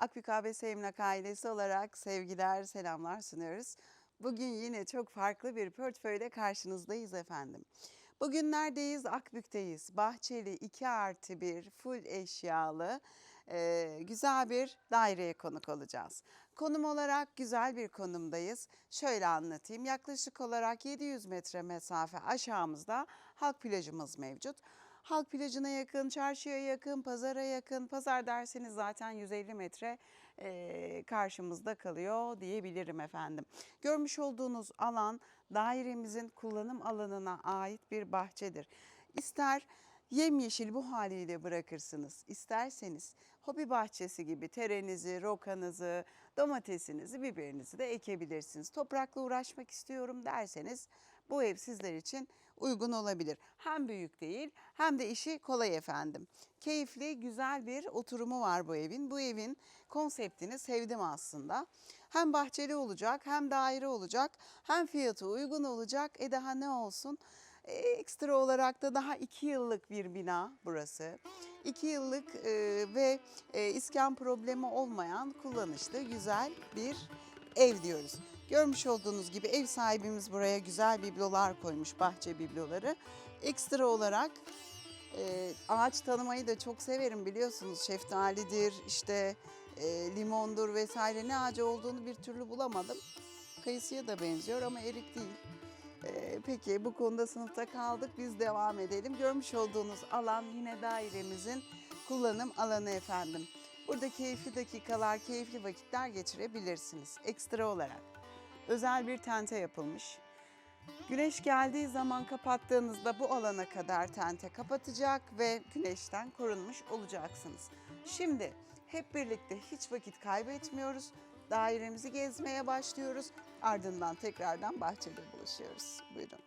Akbük ABS Emlak ailesi olarak sevgiler, selamlar sunuyoruz. Bugün yine çok farklı bir portföyle karşınızdayız efendim. Bugün neredeyiz? Akbük'teyiz. Bahçeli 2 artı 1 full eşyalı e, güzel bir daireye konuk olacağız. Konum olarak güzel bir konumdayız. Şöyle anlatayım. Yaklaşık olarak 700 metre mesafe aşağımızda halk plajımız mevcut. Halk plajına yakın, çarşıya yakın, pazara yakın. Pazar derseniz zaten 150 metre e, karşımızda kalıyor diyebilirim efendim. Görmüş olduğunuz alan dairemizin kullanım alanına ait bir bahçedir. İster yemyeşil bu haliyle bırakırsınız. İsterseniz hobi bahçesi gibi terenizi, rokanızı, domatesinizi, biberinizi de ekebilirsiniz. Toprakla uğraşmak istiyorum derseniz bu ev sizler için uygun olabilir. Hem büyük değil hem de işi kolay efendim. Keyifli, güzel bir oturumu var bu evin. Bu evin konseptini sevdim aslında. Hem bahçeli olacak, hem daire olacak, hem fiyatı uygun olacak. E daha ne olsun? E, Ekstra olarak da daha iki yıllık bir bina burası. İki yıllık e, ve e, iskan problemi olmayan kullanışlı güzel bir ev diyoruz. Görmüş olduğunuz gibi ev sahibimiz buraya güzel biblolar koymuş, bahçe bibloları. Ekstra olarak e, ağaç tanımayı da çok severim biliyorsunuz. Şeftalidir, işte e, limondur vesaire ne ağacı olduğunu bir türlü bulamadım. Kayısıya da benziyor ama erik değil. Ee, peki bu konuda sınıfta kaldık. Biz devam edelim. Görmüş olduğunuz alan yine dairemizin kullanım alanı efendim. Burada keyifli dakikalar, keyifli vakitler geçirebilirsiniz. Ekstra olarak özel bir tente yapılmış. Güneş geldiği zaman kapattığınızda bu alana kadar tente kapatacak ve güneşten korunmuş olacaksınız. Şimdi hep birlikte hiç vakit kaybetmiyoruz. Dairemizi gezmeye başlıyoruz. Ardından tekrardan bahçede buluşuyoruz. Buyurun.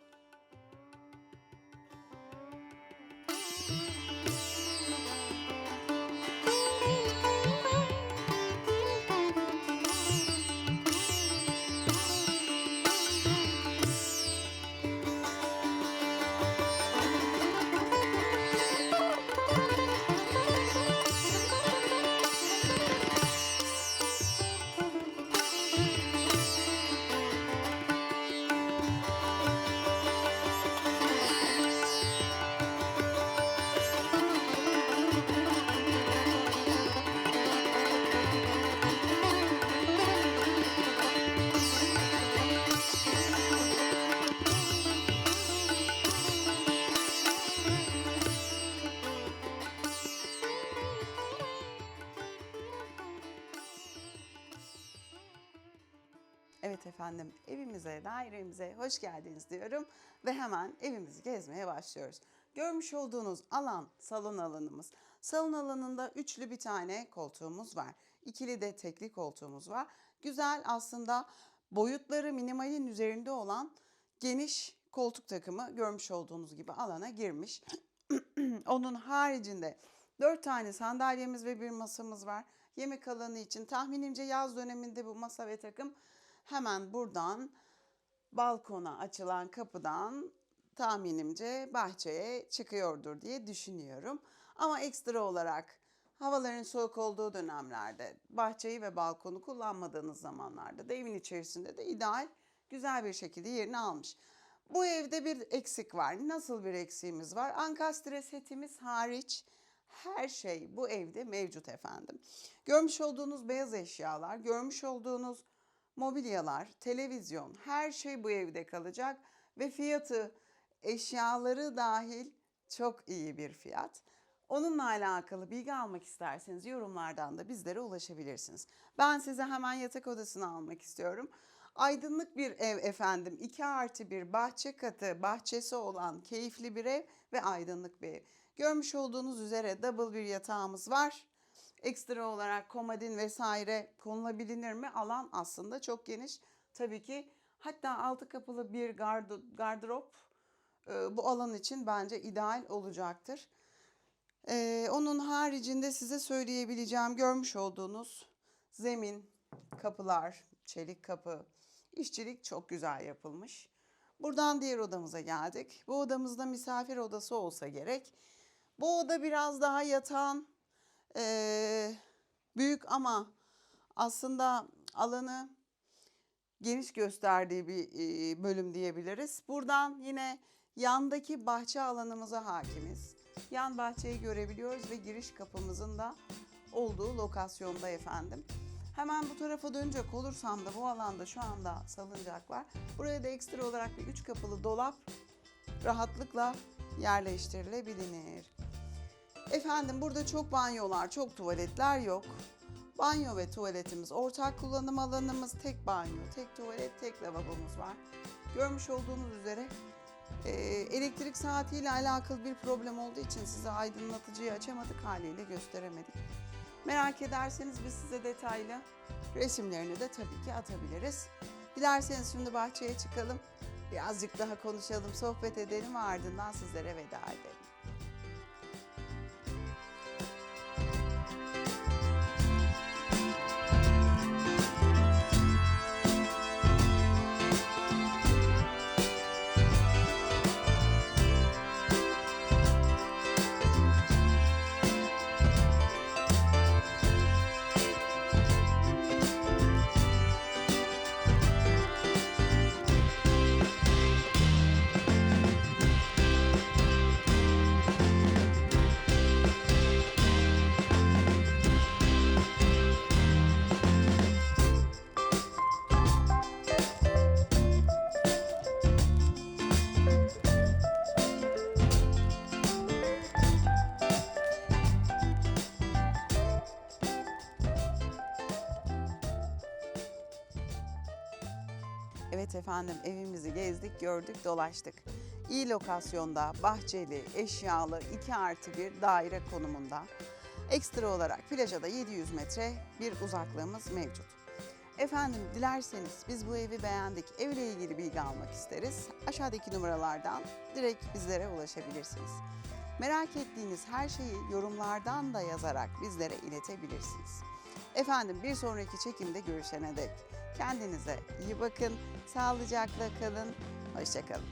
Evet efendim evimize, dairemize hoş geldiniz diyorum ve hemen evimizi gezmeye başlıyoruz. Görmüş olduğunuz alan salon alanımız. Salon alanında üçlü bir tane koltuğumuz var. İkili de tekli koltuğumuz var. Güzel aslında boyutları minimalin üzerinde olan geniş koltuk takımı görmüş olduğunuz gibi alana girmiş. Onun haricinde dört tane sandalyemiz ve bir masamız var. Yemek alanı için tahminimce yaz döneminde bu masa ve takım hemen buradan balkona açılan kapıdan tahminimce bahçeye çıkıyordur diye düşünüyorum. Ama ekstra olarak havaların soğuk olduğu dönemlerde bahçeyi ve balkonu kullanmadığınız zamanlarda da evin içerisinde de ideal güzel bir şekilde yerini almış. Bu evde bir eksik var. Nasıl bir eksiğimiz var? Ankastre setimiz hariç her şey bu evde mevcut efendim. Görmüş olduğunuz beyaz eşyalar, görmüş olduğunuz mobilyalar, televizyon her şey bu evde kalacak ve fiyatı eşyaları dahil çok iyi bir fiyat. Onunla alakalı bilgi almak isterseniz yorumlardan da bizlere ulaşabilirsiniz. Ben size hemen yatak odasını almak istiyorum. Aydınlık bir ev efendim. 2 artı bir bahçe katı, bahçesi olan keyifli bir ev ve aydınlık bir ev. Görmüş olduğunuz üzere double bir yatağımız var. Ekstra olarak komodin vesaire konulabilir mi? Alan aslında çok geniş. Tabii ki hatta altı kapılı bir gardırop e, bu alan için bence ideal olacaktır. Ee, onun haricinde size söyleyebileceğim görmüş olduğunuz zemin, kapılar, çelik kapı, işçilik çok güzel yapılmış. Buradan diğer odamıza geldik. Bu odamızda misafir odası olsa gerek. Bu oda biraz daha yatağın eee, büyük ama aslında alanı geniş gösterdiği bir e, bölüm diyebiliriz. Buradan yine yandaki bahçe alanımıza hakimiz. Yan bahçeyi görebiliyoruz ve giriş kapımızın da olduğu lokasyonda efendim. Hemen bu tarafa dönecek olursam da bu alanda şu anda salıncak var. Buraya da ekstra olarak bir üç kapılı dolap rahatlıkla yerleştirilebilir. Efendim burada çok banyolar, çok tuvaletler yok. Banyo ve tuvaletimiz ortak kullanım alanımız tek banyo, tek tuvalet, tek lavabomuz var. Görmüş olduğunuz üzere e, elektrik saatiyle alakalı bir problem olduğu için size aydınlatıcıyı açamadık haliyle gösteremedik. Merak ederseniz biz size detaylı resimlerini de tabii ki atabiliriz. Dilerseniz şimdi bahçeye çıkalım. Birazcık daha konuşalım, sohbet edelim ardından sizlere veda edelim. Evet efendim evimizi gezdik, gördük, dolaştık. İyi lokasyonda, bahçeli, eşyalı, 2 artı bir daire konumunda. Ekstra olarak plaja da 700 metre bir uzaklığımız mevcut. Efendim dilerseniz biz bu evi beğendik. Evle ilgili bilgi almak isteriz. Aşağıdaki numaralardan direkt bizlere ulaşabilirsiniz. Merak ettiğiniz her şeyi yorumlardan da yazarak bizlere iletebilirsiniz. Efendim bir sonraki çekimde görüşene dek kendinize iyi bakın, sağlıcakla kalın, hoşçakalın.